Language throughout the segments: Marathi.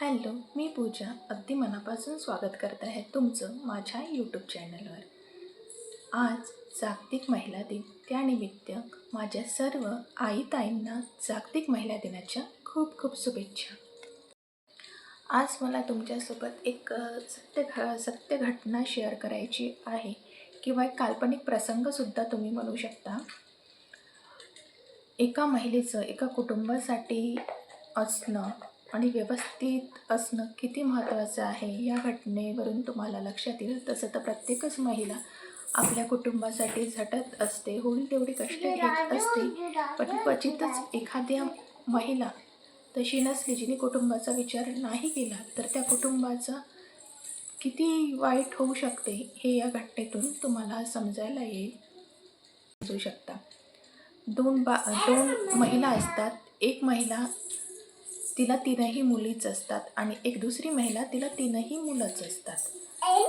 हॅलो मी पूजा. अगदी मनापासून स्वागत करत आहे तुमचं माझ्या यूट्यूब चॅनलवर आज जागतिक महिला दिन. त्यानिमित्त माझ्या सर्व आई ताईंना जागतिक महिला दिनाच्या खूप खूप शुभेच्छा. आज मला तुमच्यासोबत एक सत्य घ सत्य घटना शेअर करायची आहे किंवा एक काल्पनिक प्रसंगसुद्धा तुम्ही म्हणू शकता. एका महिलेचं एका कुटुंबासाठी असणं आणि व्यवस्थित असणं किती महत्त्वाचं आहे या घटनेवरून तुम्हाला लक्षात येईल. तसं तर प्रत्येकच महिला आपल्या कुटुंबासाठी झटत असते होईल तेवढी कष्ट घेत असते. पण क्वचितच एखाद्या महिला तशी नसली जिने कुटुंबाचा विचार नाही केला तर त्या कुटुंबाचा किती वाईट होऊ शकते हे या घटनेतून तुम्हाला समजायला येईल. समजू शकता. दोन बा दोन महिला असतात. एक महिला तिला तीनही मुलीच असतात आणि एक दुसरी महिला तिला तीनही मुलंच असतात.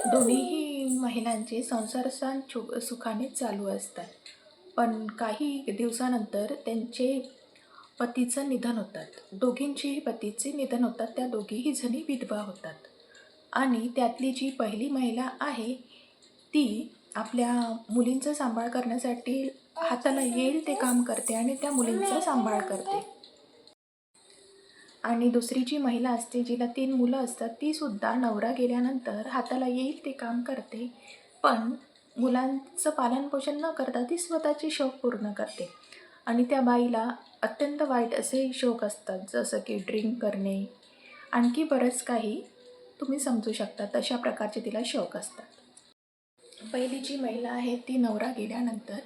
दोन्हीही महिलांचे संसार सण सुखाने चालू असतात. पण काही दिवसानंतर त्यांचे पतीचं निधन होतात. दोघींचेही पतीचे निधन होतात. त्या दोघीही जणी विधवा होतात. आणि त्यातली जी पहिली महिला आहे ती आपल्या मुलींचा सांभाळ करण्यासाठी हाताला येईल ते काम करते आणि त्या मुलींचा सांभाळ करते. आणि दुसरी जी महिला असते जिला तीन मुलं असतात तीसुद्धा नवरा गेल्यानंतर हाताला येईल ते काम करते. पण मुलांचं पालनपोषण न करता ती स्वतःचे शौक पूर्ण करते. आणि त्या बाईला अत्यंत वाईट असे शौक असतात जसं की ड्रिंक करणे. आणखी बरंच काही तुम्ही समजू शकता तशा प्रकारचे तिला शौक असतात. पहिली जी महिला आहे ती नवरा गेल्यानंतर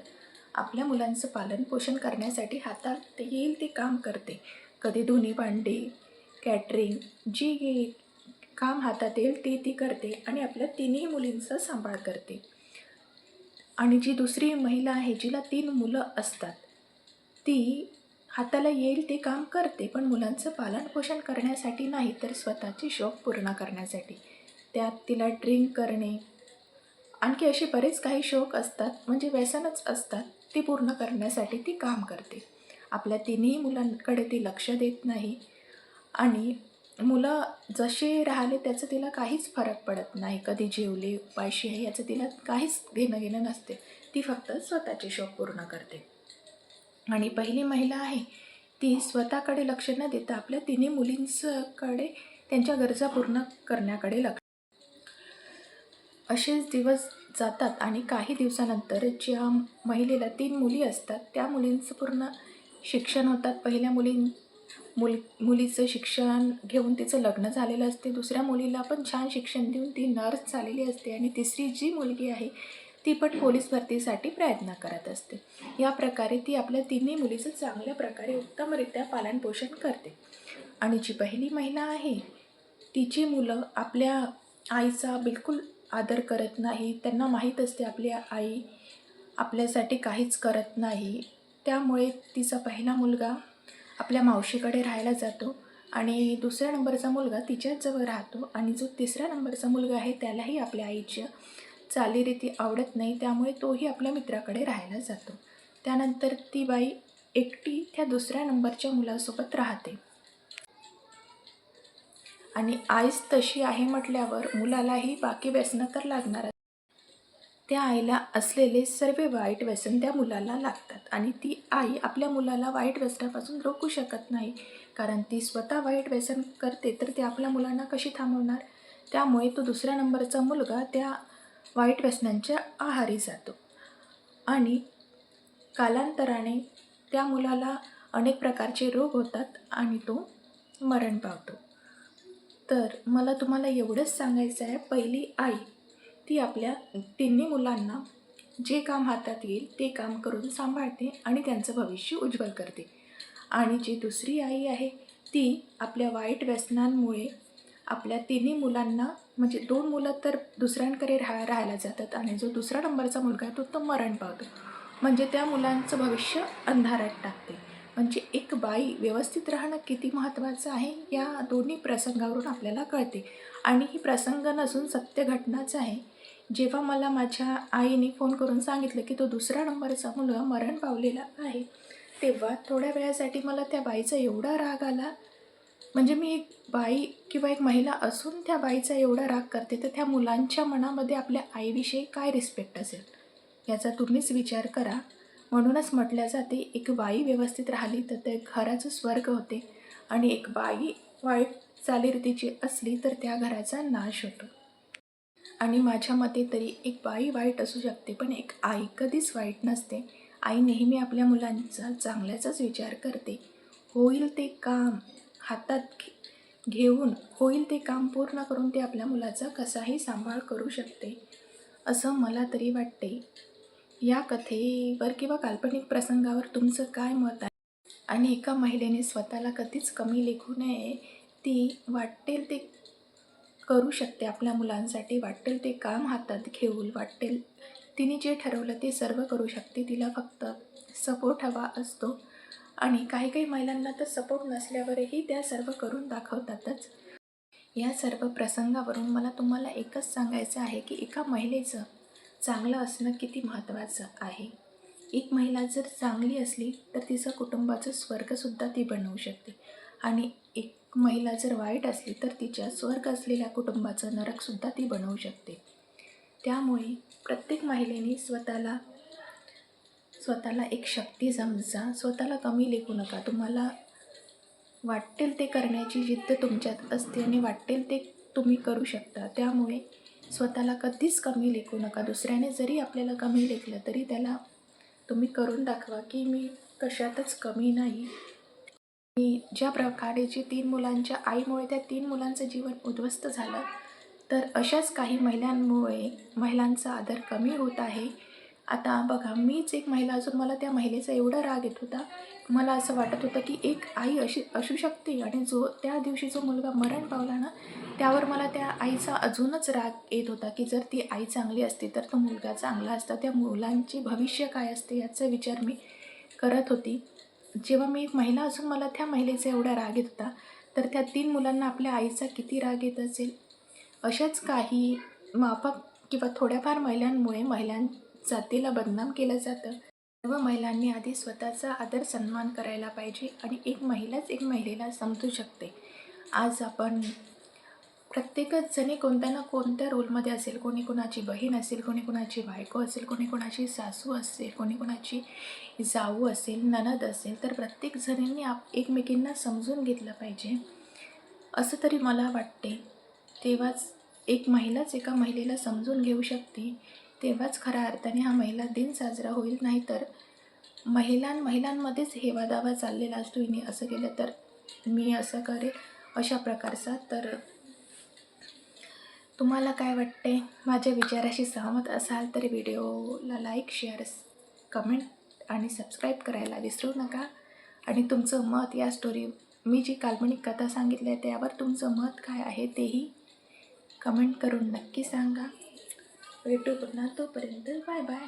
आपल्या मुलांचं पालनपोषण करण्यासाठी हातात येईल ते काम करते. कधी धुनी भांडी कॅटरिंग जी काम हातात येईल ती ती करते आणि आपल्या तिन्ही मुलींचा सांभाळ करते. आणि जी दुसरी महिला आहे जिला तीन मुलं असतात ती हाताला येईल ते काम करते पण मुलांचं पालनपोषण करण्यासाठी नाही तर स्वतःची शौक पूर्ण करण्यासाठी. त्यात तिला ड्रिंक करणे आणखी असे बरेच काही शौक असतात म्हणजे व्यसनच असतात ती पूर्ण करण्यासाठी ती काम करते. आपल्या तिन्ही मुलांकडे ती लक्ष देत नाही. आणि मुलं जसे राहिले त्याचं तिला काहीच फरक पडत नाही. कधी जेवले उपायशी आहे याचं तिला काहीच घेणं घेणं नसते. ती फक्त स्वतःचे शौक पूर्ण करते. आणि पहिली महिला आहे ती स्वतःकडे लक्ष न देता आपल्या तिन्ही मुलींकडे त्यांच्या गरजा पूर्ण करण्याकडे लक्ष असेच दिवस जातात आणि काही दिवसानंतर ज्या महिलेला तीन मुली असतात त्या मुलींचं पूर्ण शिक्षण होतात. पहिल्या मुलीं मुल मुलीचं शिक्षण घेऊन तिचं लग्न झालेलं असते. दुसऱ्या मुलीला पण छान शिक्षण देऊन ती नर्स झालेली असते आणि तिसरी जी मुलगी आहे ती पण पोलीस भरतीसाठी प्रयत्न करत असते. या प्रकारे ती आपल्या तिन्ही मुलीचं चांगल्या प्रकारे उत्तमरित्या पालनपोषण करते. आणि जी पहिली महिला आहे तिची मुलं आपल्या आईचा बिलकुल आदर करत नाही. त्यांना माहीत असते आपली आई आपल्यासाठी काहीच करत नाही. त्यामुळे तिचा पहिला मुलगा आपल्या मावशीकडे राहायला जातो आणि दुसऱ्या नंबरचा मुलगा तिच्याच जवळ राहतो आणि जो तिसऱ्या नंबरचा मुलगा आहे त्यालाही आपल्या आईच्या चालीरीती आवडत नाही त्यामुळे तोही आपल्या मित्राकडे राहायला जातो. त्यानंतर ती बाई एकटी त्या दुसऱ्या नंबरच्या मुलासोबत राहते. आणि आईच तशी आहे म्हटल्यावर मुलालाही बाकी व्यसनं तर लागणार त्या आईला असलेले सर्व वाईट व्यसन त्या मुलाला लागतात. आणि ती आई आपल्या मुलाला वाईट व्यसनापासून रोखू शकत नाही. कारण ती स्वतः वाईट व्यसन करते तर ती आपल्या मुलांना कशी थांबवणार? त्यामुळे तो दुसऱ्या नंबरचा मुलगा त्या वाईट व्यसनांच्या आहारी जातो. आणि कालांतराने त्या मुलाला अनेक प्रकारचे रोग होतात आणि तो मरण पावतो. तर मला तुम्हाला एवढंच सांगायचं आहे. पहिली आई ती आपल्या तिन्ही मुलांना जे काम हातात येईल ते काम करून सांभाळते आणि त्यांचं भविष्य उज्ज्वल करते. आणि जी दुसरी आई आहे ती आपल्या वाईट व्यसनांमुळे आपल्या तिन्ही मुलांना म्हणजे दोन मुलं तर दुसऱ्यांकडे राहा राहायला जातात आणि जो दुसरा नंबरचा मुलगा आहे तो तो मरण पावतो. म्हणजे त्या मुलांचं भविष्य अंधारात टाकते. म्हणजे एक बाई व्यवस्थित राहणं किती महत्त्वाचं आहे या दोन्ही प्रसंगावरून आपल्याला कळते. आणि ही प्रसंग नसून सत्य घटनाच आहे जेव्हा मला माझ्या आईने फोन करून सांगितलं की तो दुसरा नंबरचा मुलगा मरण पावलेला आहे तेव्हा थोड्या वेळासाठी मला त्या बाईचा एवढा राग आला. म्हणजे मी एक बाई किंवा एक महिला असून त्या बाईचा एवढा राग करते तर त्या मुलांच्या मनामध्ये आपल्या आईविषयी काय रिस्पेक्ट असेल? याचा तुम्हीच विचार करा. म्हणूनच म्हटल्या जाते एक बाई व्यवस्थित राहिली तर ते घराचं स्वर्ग होते आणि एक बाई वाईट चालीरीतीची असली तर त्या घराचा नाश होतो. आणि माझ्या मते तरी एक बाई वाईट असू शकते पण एक आई कधीच वाईट नसते. आई नेहमी आपल्या मुलांचा चांगल्याचाच विचार करते. होईल ते काम हातात घे- घेऊन होईल ते काम पूर्ण करून ते आपल्या मुलाचा कसाही सांभाळ करू शकते असं मला तरी वाटते. या कथेवर किंवा काल्पनिक प्रसंगावर तुमचं काय मत आहे? आणि एका महिलेने स्वतःला कधीच कमी लेखू नये ती वाटेल ते करू शकते आपल्या मुलांसाठी. वाटेल ते काम हातात घेऊन वाटेल तिने जे ठरवलं ते सर्व करू शकते. तिला फक्त सपोर्ट हवा असतो. आणि काही काही महिलांना तर सपोर्ट नसल्यावरही त्या सर्व करून दाखवतातच. या सर्व प्रसंगावरून मला तुम्हाला एकच सांगायचं आहे की एका महिलेचं चांगलं असणं किती महत्त्वाचं आहे. एक महिला जर चांगली असली तर तिचं कुटुंबाचं स्वर्गसुद्धा ती बनवू शकते. आणि एक महिला जर वाईट असली तर तिच्या स्वर्ग असलेल्या कुटुंबाचं नरकसुद्धा ती बनवू शकते. त्यामुळे प्रत्येक महिलेने स्वतःला स्वतःला एक शक्ती समजा स्वतःला कमी लेखू नका. तुम्हाला वाटेल ते करण्याची जिद्द तुमच्यात असते आणि वाटेल ते तुम्ही करू शकता. त्यामुळे स्वतःला कधीच कमी लेखू नका. दुसऱ्याने जरी आपल्याला कमी लेखलं तरी त्याला तुम्ही करून दाखवा की मी कशातच कमी नाही. मी ज्या प्रकारे जी तीन मुलांच्या आईमुळे त्या तीन मुलांचं जीवन उद्ध्वस्त झालं तर अशाच काही महिलांमुळे महिलांचा आदर कमी होत आहे. आता बघा मीच एक महिला असून मला त्या महिलेचा एवढा राग येत होता. मला असं वाटत होतं की एक आई अशी असू शकते आणि जो त्या दिवशी जो मुलगा मरण पावला ना त्यावर मला त्या आईचा अजूनच राग येत होता की जर ती आई चांगली असती तर तो मुलगा चांगला असता त्या मुलांचे भविष्य काय असते याचा विचार मी करत होती. जेव्हा मी एक महिला असून मला त्या महिलेचा एवढा राग येत होता तर त्या तीन मुलांना आपल्या आईचा किती राग येत असेल? अशाच काही माफक किंवा थोड्याफार महिलांमुळे महिलां जातीला बदनाम केलं जातं. सर्व महिलांनी आधी स्वतःचा आदर सन्मान करायला पाहिजे आणि एक महिलाच एक महिलेला समजू शकते. आज आपण प्रत्येकच जणी कोणत्या ना कोणत्या रोलमध्ये असेल. कोणी कोणाची बहीण असेल कोणी कोणाची बायको असेल कोणी कोणाची सासू असेल कोणी कोणाची जाऊ असेल ननद असेल तर प्रत्येक जणींनी आप एकमेकींना समजून घेतलं पाहिजे. असं तरी मला वाटते. तेव्हाच एक महिलाच एका महिलेला समजून घेऊ शकते. तेव्हाच खऱ्या अर्थाने हा महिला दिन साजरा होईल. नाही तर महिलां महिलांमध्येच हेवादावा चाललेला असतो. हिने असं केलं तर मी असं करेल. अशा प्रकारचा तर तुम्हाला काय वाटते? माझ्या विचाराशी सहमत असाल तर व्हिडिओला लाईक शेअर कमेंट आणि सबस्क्राईब करायला विसरू नका. आणि तुमचं मत या स्टोरी मी जी काल्पनिक कथा सांगितली आहे त्यावर तुमचं मत काय आहे तेही कमेंट करून नक्की सांगा. भेटू पुन्हा तोपर्यंत बाय बाय.